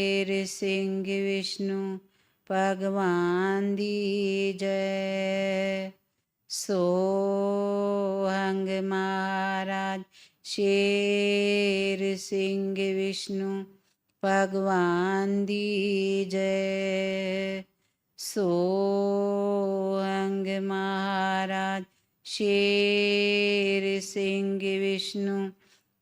शेर सिंह विष्णु, भगवान दी जय। सोहंग महाराज, शेर सिंह विष्णु, भगवान दी जय। सोहंग महाराज, शेर सिंह विष्णु,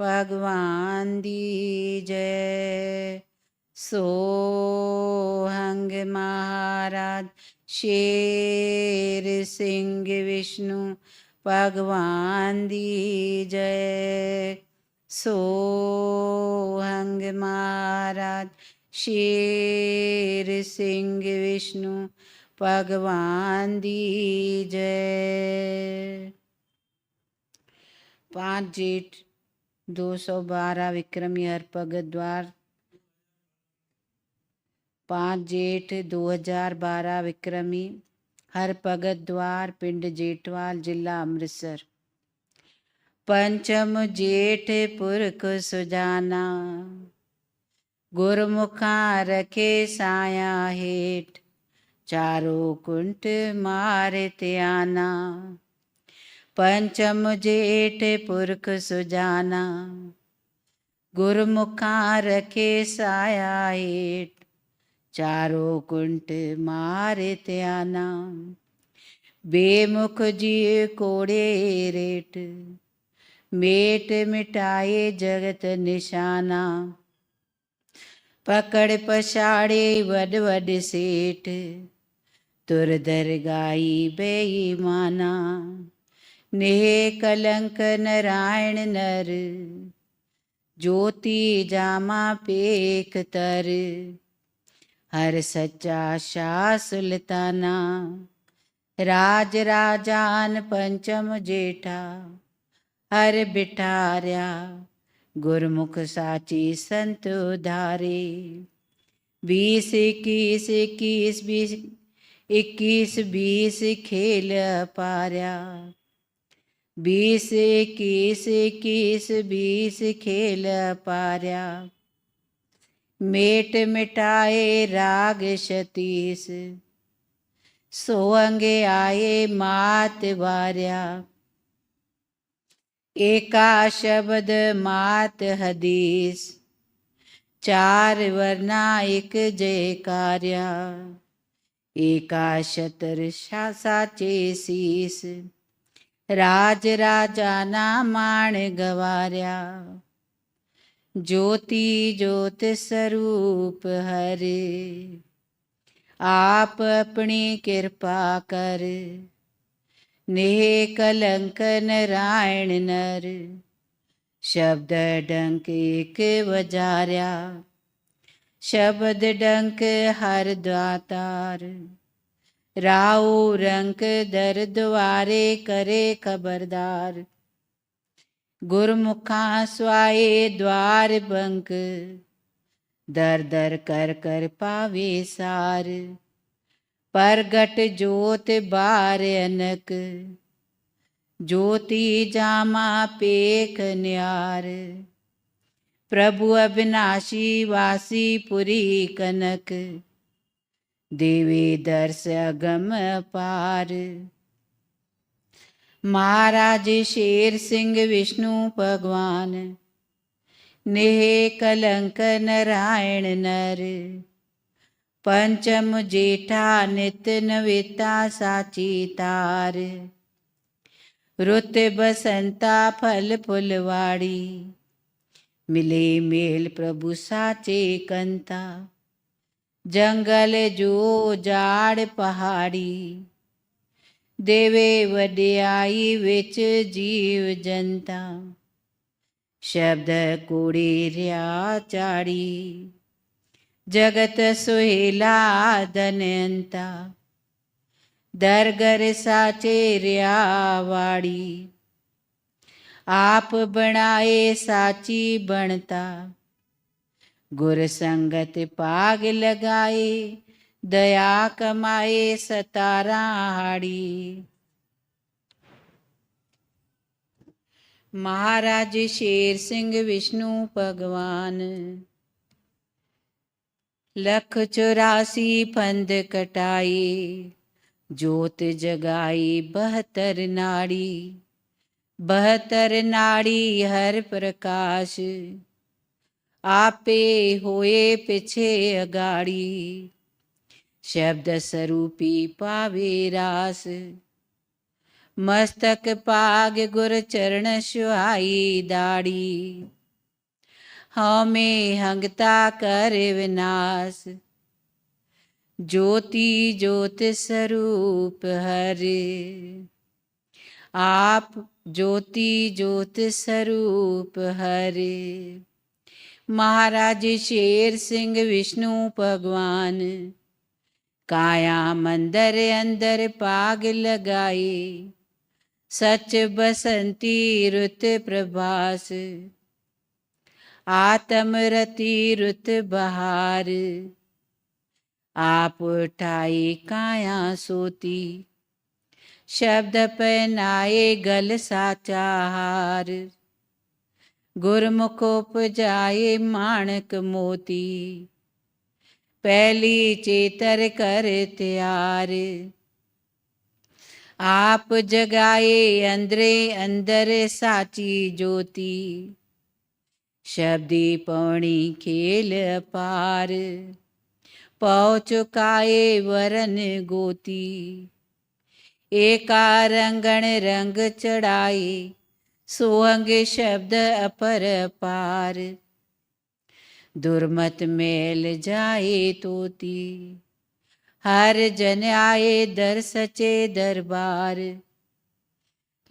भगवान दी जय। सोहंग महाराज, शेर सिंह विष्णु, भगवान दी जय। सोहंग महाराज, शेर सिंह विष्णु, भगवान दी जय। पाँच जेठ दो सौ बारह विक्रम हर भगत द्वार पाँच जेठ दो हज़ार बारह, विक्रमी हर भगत द्वार पिंड जेठवाल, जिला अमृतसर। पंचम जेठ पुरख सुजाना, गुरमुखा रखे साया हेठ, चारो कुंट मारे त्याना। पंचम जेठ पुरख सुजाना, गुरमुखा रखे साया हेठ चारो कुंट मारे त्याना। बेमुख जी कोड़े रेट, मेट मिटाए जगत निशाना। पकड़ पछाड़े वड वड सेठ, तुर दरगाई बेईमाना। नेह कलंक नारायण नर, ज्योति जामा पेख तर। हर सच्चा शाह सुल्ताना। राज राजान पंचम जेठा। हर बिठार्या गुरमुख साची संत उधारे। बीस इक्कीस इक्कीस बीस इक्कीस बीस खेल पार्या। बीस इक्कीस इक्कीस बीस खेल पार्या। मेट मिटाए राग सतीस सोअंगे आए मात वार्या। एका शब्द मात हदीस चार वर्णा एक जय कार्या एका शतर शीस राज राजाना माण गवार्या। ज्योति ज्योत स्वरूप हरे। आप अपनी कृपा कर। नेह कलंक नारायण नर। शब्द डंक एक वजार्या। शब्द डंक हर द्वातार। राऊ रंक दर द्वारे करे खबरदार। गुरमुखा स्वाए द्वार बंक, दर दर कर कर पावे सार। परगट जोत बार अनक, ज्योति जामा पेख न्यार। प्रभु अविनाशी वासी पुरी कनक, देवे दर्श अगम पार। महाराज शेर सिंह विष्णु भगवान। नेह कलंक नारायण नर। पंचम जेठा नित नवेता साची तार। रुत बसंता फल फुलवाड़ी। मिले मेल प्रभु साचे कंता। जंगल जो जाड़ पहाड़ी। देवे वड्याई विच जीव जनता शब्द कूड़ी रिया चाड़ी जगत सुहेला धनयंता दरगर साचे रिया वाड़ी आप बनाए साची बनता गुर संगत पाग लगाए दया कमाए सतारा हाड़ी महाराज शेर सिंह विष्णु भगवान। लख चौरासी फंद कटाई जोत जगाई बहत्तर नाड़ी। बहत्तर नाड़ी हर प्रकाश, आपे होए पिछे अगाड़ी। शब्द स्वरूपी पावे रास। मस्तक पाग गुर चरण सुहाई दाड़ी हमें हंगता कर विनाश ज्योति ज्योत स्वरूप हरे। आप ज्योति ज्योत स्वरूप हरे। महाराज शेर सिंह विष्णु भगवान। काया मंदर अंदर पाग लगाए सच बसंती रुत प्रभास आत्म रति रुत बहार आप उठाए काया सोती शब्द पहनाए गल साचा हार गुरमुख उपजाए माणक मोती पहली चेतर कर त्यार। आप जगाए अंदरे अंदर साची ज्योति। शब्दी पौणी खेल पार। पौ चुकाए वरन गोती। एका रंगण रंग चढ़ाए। सोहंग शब्द अपर पार। दुर्मत मेल जाए तोती। हर जन आए दर सचे दरबार।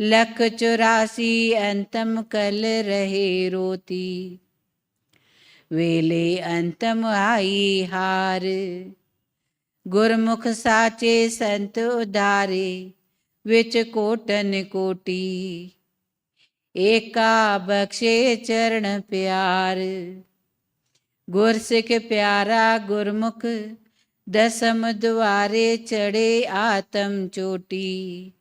लख चौरासी अंतम कल रहे रोती। वेले अंतम आई हार। गुरमुख साचे संत उदारे विच कोटन कोटी। एका बख्शे चरण प्यार। गुरसिख प्यारा गुरमुख, दसम द्वारे चढ़े आत्म चोटी।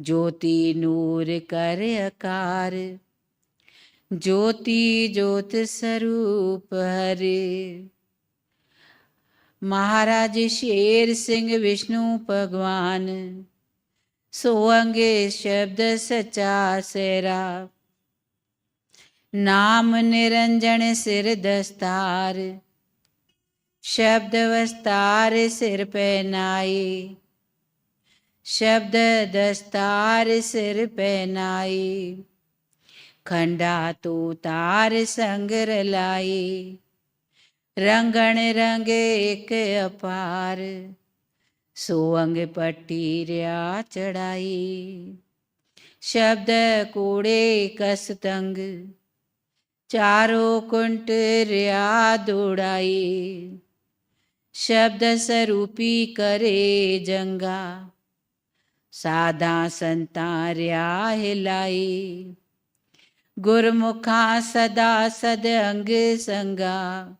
ज्योति नूर कर अकार, ज्योति ज्योत स्वरूप हरे। महाराज शेर सिंह विष्णु भगवान सोअंगे शब्द सचा सेरा नाम निरंजन सिर दस्तार शब्द वस्तार सिर पहनाए शब्द दस्तार सिर पहनाए खंडा तो तार संग लाए रंगण रंग एक अपार सोअंग पट्टी रिया चढ़ाई शब्द कूड़े कस तंग चारों कुंट रिया दौड़ाई। शब्द स्वरूपी करे जंगा। साधा संता रिया हिलाई। गुरमुखा सदा सद अंग संगा।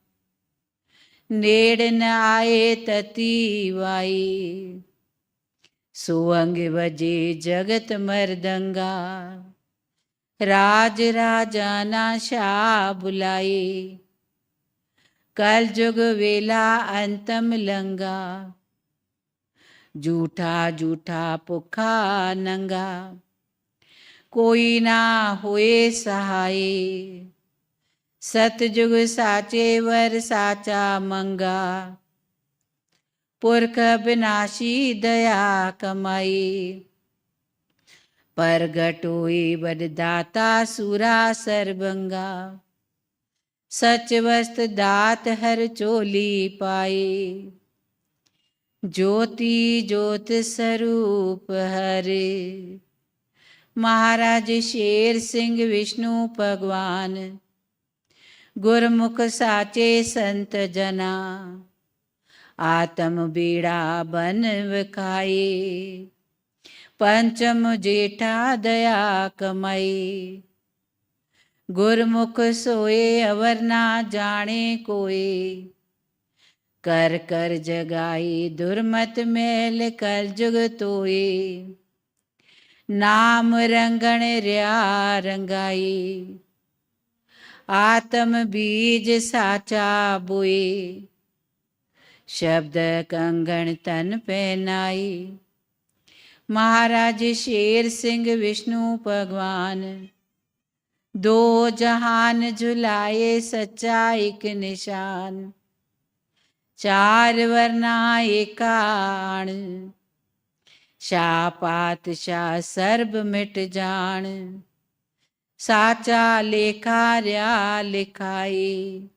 नेड़ न आए तती वाई। सुअंग बजे जगत मरदंगा राज राजाना शाह बुलाए कल जुग वेला अंतम लंगा झूठा झूठा पुखा नंगा कोई ना होए सहाय सतजुग साचे वर साचा मंगा पुरख विनाशी दया कमाई प्रगट हुई बरदाता सुरा सरबंगा सच वस्त दात हर चोली पाए ज्योति ज्योत स्वरूप हरे महाराज शेर सिंह विष्णु भगवान गुरमुख साचे संत जना आत्म बीड़ा बन विखाए पंचम जेठा दया कमाई गुरमुख सोए अवर ना जाने कोई कर कर जगाई दुर्मत मेल कर जुग तोए नाम रंगण रिया रंगाई आत्म बीज साचा बोए शब्द कंगन तन पहनाई महाराज शेर सिंह विष्णु भगवान। दो जहान झुलाए सच्चा एक निशान। चार वर्ना एकाण। शाह पातशाह सर्ब मिट जान साचा लेखा रया लिखाए।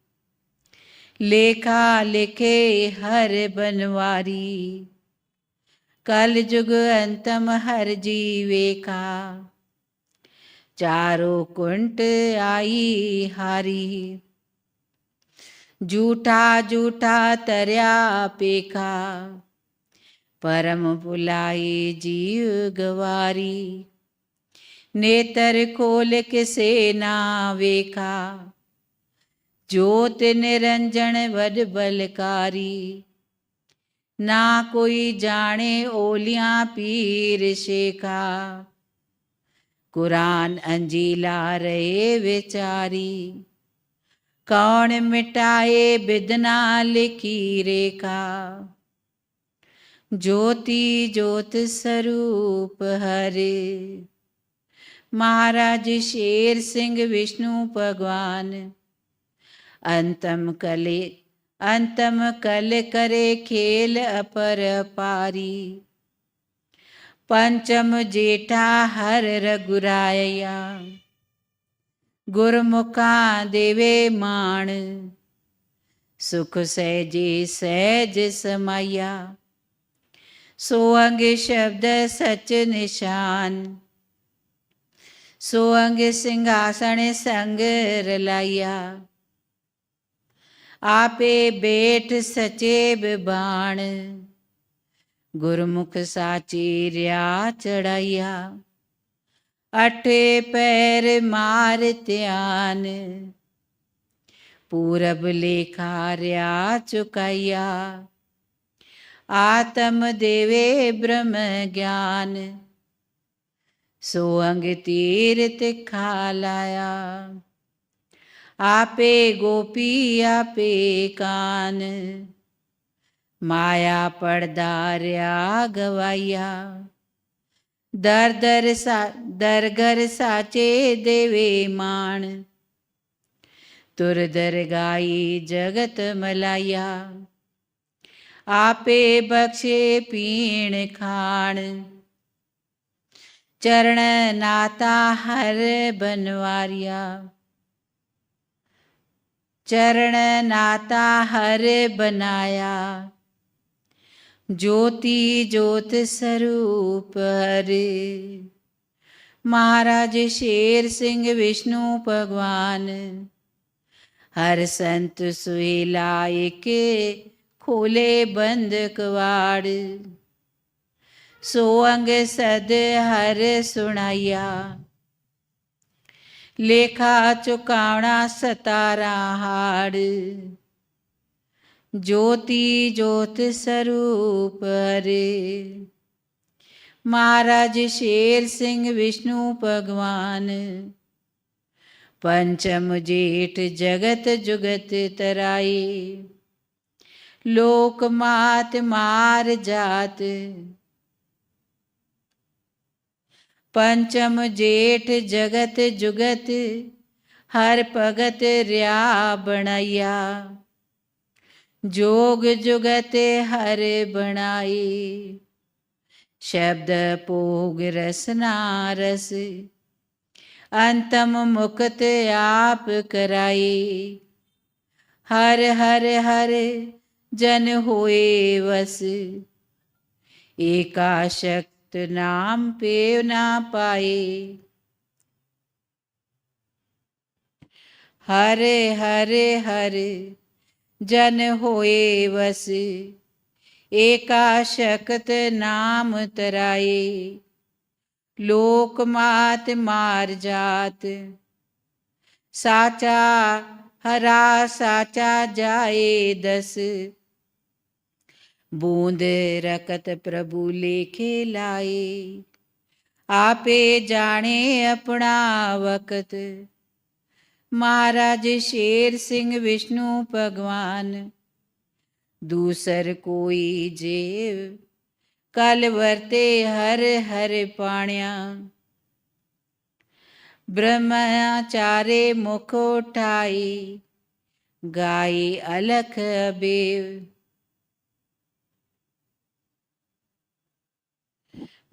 लेखा लिखे हर बनवारी। कल जुग अंतम हर जीवे का। चारों कुंट आई हारी। झूठा झूठा तरया पेखा परम बुलाई जीव गवारी। नेतर खोल के सेना वेखा ज्योत निरंजन वड बलकारी। ना कोई जाने ओलियाँ पीर शेखा। कुरान अंजीला रहे विचारी कौन मिटाए बिदना लिखी रेखा। ज्योति ज्योत स्वरूप हरे। महाराज शेर सिंह विष्णु भगवान। अंतम कले अंतम कल करे खेल अपर पारी पंचम जेठा हर रघुराया गुरमुखा देवे माण सुख सहजे सहज समाया सोअंग शब्द सच निशान सोअंग सिंहासन संग रलाया आपे बेट सचेब बाण गुरमुख साची रिया चढ़ाइया अठे पैर मार त्यान पूरब लेखा रिया चुकाइया आत्म देवे ब्रह्म ज्ञान सोअंग तीर्थ खालाया आपे गोपी, आपे कान। माया पड़दार्या गवाइया दर दर सा, दर घर साचे देवे मान। तुर दर गाई जगत मलाया आपे बख्शे पीण खाण। चरण नाता हर बनवारिया। चरण नाता हर बनाया। ज्योति ज्योत स्वरूप हरे। महाराज शेर सिंह विष्णु भगवान, हर संत सुहेला एक खोले बंद कवाड़। सो अंग सद हर सुनाया लेखा चुकावना सतारा हाड़। ज्योति ज्योत स्वरूप हरे। महाराज शेर सिंह विष्णु भगवान। पंचम जेठ जगत जुगत तराई। लोक मात मार जात। पंचम जेठ जगत जुगत, हर भगत रिया बनैया। जोग जुगत हर बनाई, शब्द पोग रसना रस अंतम मुक्त आप कराई। हर हर हर जन होए वस एकाशक्त नाम पे ना पाए हरे हरे हरे जन होए वस एकाशक्त नाम तराए लोक मात मार जात साचा हरा साचा जाए दस ਬੂੰਦ ਰਕਤ ਪ੍ਰਭੂ ਲੇਖੇ ਲਾਏ। ਆਪੇ ਜਾਣੇ ਆਪਣਾ ਵਕਤ। ਮਹਾਰਾਜ ਸ਼ੇਰ ਸਿੰਘ ਵਿਸ਼ਨੂੰ ਭਗਵਾਨ, ਦੂਸਰ ਕੋਈ ਜੀਵ, ਕਲ ਵਰਤੇ ਹਰ ਹਰ ਪਾਣਿਆ। ਬ੍ਰਹਮਾਚਾਰੇ ਮੁਖ ਉਠਾਈ ਗਾਈ ਅਲਖ ਬੇਵ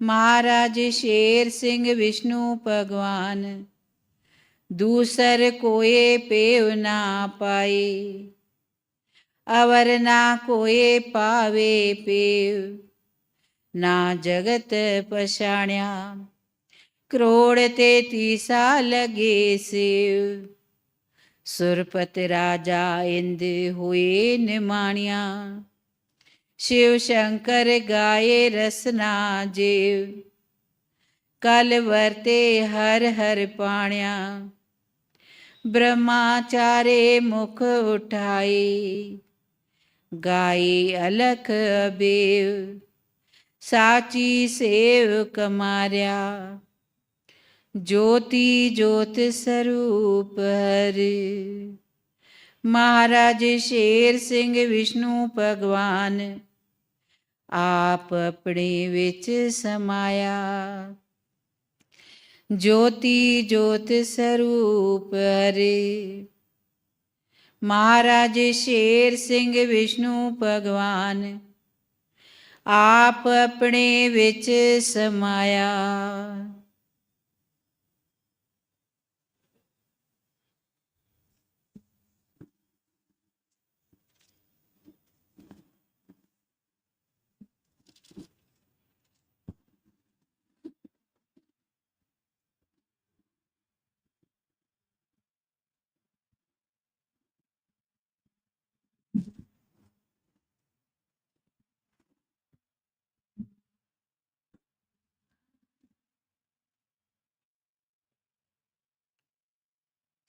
ਮਹਾਰਾਜ ਸ਼ੇਰ ਸਿੰਘ ਵਿਸ਼ਨੂੰ ਭਗਵਾਨ, ਦੂਸਰ ਕੋਏ ਪੇਵ ਨਾ ਪਾਈ ਅਵਰ ਨਾ ਕੋਏ ਪਾਵੇ ਪੇਵ, ਨਾ ਜਗਤ ਪਛਾਣਿਆ, ਕਰੋੜ ਤੇ ਤੀਸਾ ਲਗੇ ਸਿਵ, ਸੁਰਪਤ ਰਾਜਾ ਇੰਦ ਹੋਏ ਨਿਮਾਣਿਆ। शिव शंकर गाये रसना जीव। कल वरते हर हर पाण्या। ब्रह्माचारे मुख उठाई। गाई अलख अबेव। साची सेव कमार्या ज्योति ज्योत स्वरूप हर। ਮਹਾਰਾਜ ਸ਼ੇਰ ਸਿੰਘ ਵਿਸ਼ਨੂੰ ਭਗਵਾਨ, ਆਪ ਆਪਣੇ ਵਿੱਚ ਸਮਾਇਆ। ਜੋਤੀ ਜੋਤ ਸਰੂਪ ਹਰੇ। ਮਹਾਰਾਜ ਸ਼ੇਰ ਸਿੰਘ ਵਿਸ਼ਨੂੰ ਭਗਵਾਨ, ਆਪ ਆਪਣੇ ਵਿੱਚ ਸਮਾਇਆ।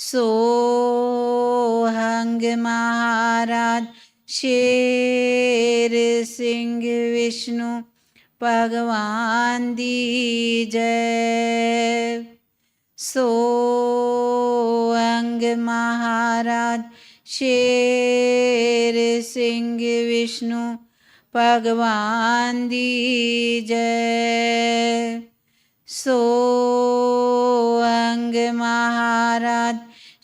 सोहंग महाराज, शेर सिंह विष्णु, भगवान दी जय। सोहंग महाराज, शेर सिंह विष्णु, भगवान दी जय। सोअंग महाराज